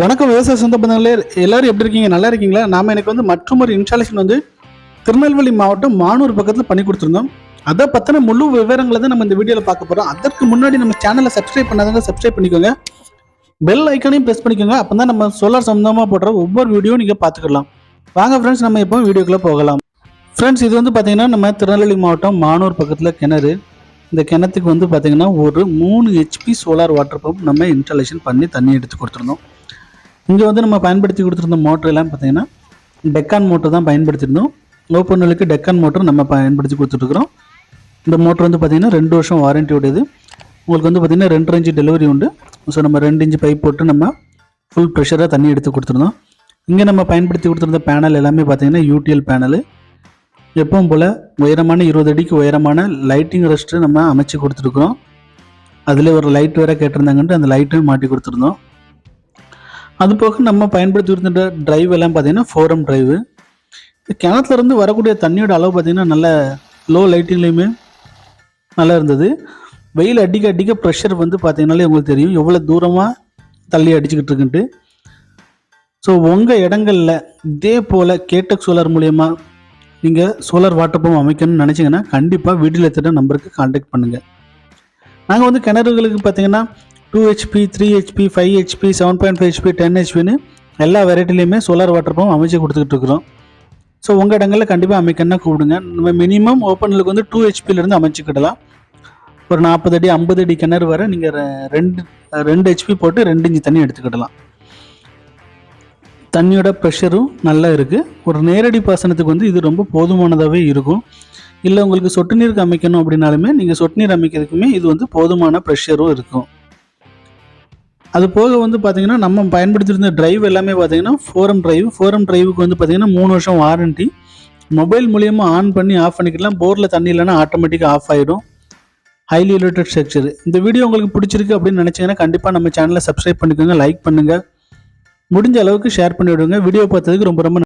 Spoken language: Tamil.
வணக்கம் விவசாய சொந்த பந்தங்களே எல்லாரும் எப்படி இருக்கீங்க? நல்லா இருக்கீங்களா? நாம எனக்கு வந்து மற்றொரு இன்ஸ்டாலேஷன் வந்து திருநெல்வேலி மாவட்டம் மானூர் பக்கத்தில் பண்ணி கொடுத்துருந்தோம். அதை பற்றின முழு விவரங்களை தான் நம்ம இந்த வீடியோவில் பார்க்க போகிறோம் அதற்கு முன்னாடி நம்ம சேனலை சப்ஸ்கிரைப் பண்ணாதான் சப்ஸ்கிரைப் பண்ணிக்கோங்க. பெல் ஐக்கானையும் ப்ரெஸ் பண்ணிக்கோங்க. அப்போ தான் நம்ம சோலார் சொந்தமாக போடுற ஒவ்வொரு வீடியோவும் நீங்கள் பார்த்துக்கலாம். வாங்க ஃப்ரெண்ட்ஸ் நம்ம இப்போ வீடியோக்குள்ளே போகலாம். ஃப்ரெண்ட்ஸ் இது வந்து பார்த்தீங்கன்னா நம்ம திருநெல்வேலி மாவட்டம் மானூர் பக்கத்தில் கிணறு. இந்த கிணத்துக்கு வந்து பார்த்தீங்கன்னா ஒரு மூணு ஹெச்பி சோலார் வாட்டர் பம்ப் நம்ம இன்ஸ்டாலேஷன் பண்ணி தண்ணி எடுத்து கொடுத்துருந்தோம். இங்கே வந்து நம்ம பயன்படுத்தி கொடுத்துருந்த மோட்டர் எல்லாம் பார்த்தீங்கன்னா டெக்கான் மோட்டர் தான் பயன்படுத்தியிருந்தோம் ஓப்பன் வெலுக்கு டெக்கான் மோட்டர் நம்ம பயன்படுத்தி கொடுத்துட்ருக்குறோம் இந்த மோட்டர் வந்து பார்த்திங்கன்னா ரெண்டு வருஷம் வாரண்டி உடையது. உங்களுக்கு வந்து பார்த்தீங்கன்னா ரெண்டு இன்ச்சு டெலிவரி உண்டு. ஸோ நம்ம ரெண்டு இன்ச்சு பைப் போட்டு நம்ம ஃபுல் ப்ரெஷராக தண்ணி எடுத்து கொடுத்துருந்தோம். இங்கே நம்ம பயன்படுத்தி கொடுத்துருந்த பேனல் எல்லாமே பார்த்தீங்கன்னா யூடிஎல் பேனல் எப்பவும் போல் உயரமான இருபது அடிக்கு உயரமான லைட்டிங் ரெஸ்ட்டு நம்ம அமைச்சு கொடுத்துருக்குறோம் அதில் ஒரு லைட் வேறு கேட்டிருந்தாங்கன்ட்டு அந்த லைட்டும் மாட்டி கொடுத்துருந்தோம். அது போக நம்ம பயன்படுத்தி இருந்த ட்ரைவ் எல்லாம் பார்த்தீங்கன்னா ஃபோரம் ட்ரைவு கிணத்துல இருந்து வரக்கூடிய தண்ணியோட அளவு பார்த்தீங்கன்னா நல்ல லோ லைட்டிங்லேயுமே நல்லா இருந்தது. வெயில் அடிக்க அடிக்க ப்ரெஷர் வந்து பார்த்தீங்கன்னாலே உங்களுக்கு தெரியும். எவ்வளோ தூரமாக தள்ளி அடிச்சுக்கிட்டு இருக்குன்ட்டு. ஸோ உங்கள் இடங்களில் இதே போல் கேட்டக் சோலார் மூலயமா நீங்கள் சோலார் வாட்டர் பம்ப் அமைக்கணும்னு நினச்சிங்கன்னா கண்டிப்பாக வீட்டில் திட்ட நம்பருக்கு காண்டாக்ட் பண்ணுங்கள் நாங்கள் வந்து கிணறுகளுக்கு பார்த்தீங்கன்னா two HP three HP five HP seven point five HP ten ஹெச்பின்னு எல்லா வெரைட்டிலையுமே சோலார் வாட்டர் பம்ப் அமைச்சு கொடுத்துக்கிட்டு இருக்கிறோம். ஸோ உங்கள் இடங்களில் கண்டிப்பாக அமைக்கணும்னா கூப்பிடுங்க. நம்ம மினிமம் ஓப்பனுக்கு வந்து டூ ஹெச்பிலேருந்து அமைச்சுக்கிடலாம். ஒரு நாற்பது அடி ஐம்பது அடி கிணறு வர நீங்கள் ரெண்டு ரெண்டு ஹெச்பி போட்டு ரெண்டு இன்ச்சு தண்ணி எடுத்துக்கிடலாம். தண்ணியோட ப்ரெஷரும் நல்லா இருக்குது ஒரு நேரடி பாசனத்துக்கு வந்து இது ரொம்ப போதுமானதாகவே இருக்கும். இல்லை உங்களுக்கு சொட்டு நீருக்கு அமைக்கணும் அப்படின்னாலுமே நீங்கள் சொட்டு நீர் அமைக்கிறதுக்குமே இது வந்து போதுமான ப்ரெஷரும் இருக்கும். அது போக வந்து பார்த்தீங்கன்னா நம்ம பயன்படுத்தியிருந்த டிரைவ் எல்லாமே பார்த்தீங்கன்னா ஃபோரம் டிரைவ் ஃபோரம் டிரைவுக்கு வந்து பார்த்தீங்கன்னா மூணு வருஷம் வாரண்டி மொபைல் மூலியமாக ஆன் பண்ணி ஆஃப் பண்ணிக்கலாம். போரில் தண்ணி இல்லைன்னா ஆட்டோமேட்டிக்காக ஆஃப் ஆகிடும் ஹைலி ரிலேட்டட் ஸ்ட்ரக்சர் இந்த வீடியோ உங்களுக்கு பிடிச்சிருக்கு அப்படின்னு நினச்சிங்கன்னா கண்டிப்பாக நம்ம சேனலை சப்ஸ்கிரைப் பண்ணிக்கோங்க லைக் பண்ணுங்கள் முடிஞ்ச அளவுக்கு ஷேர் பண்ணிவிடுங்க. வீடியோ பார்த்ததுக்கு ரொம்ப ரொம்ப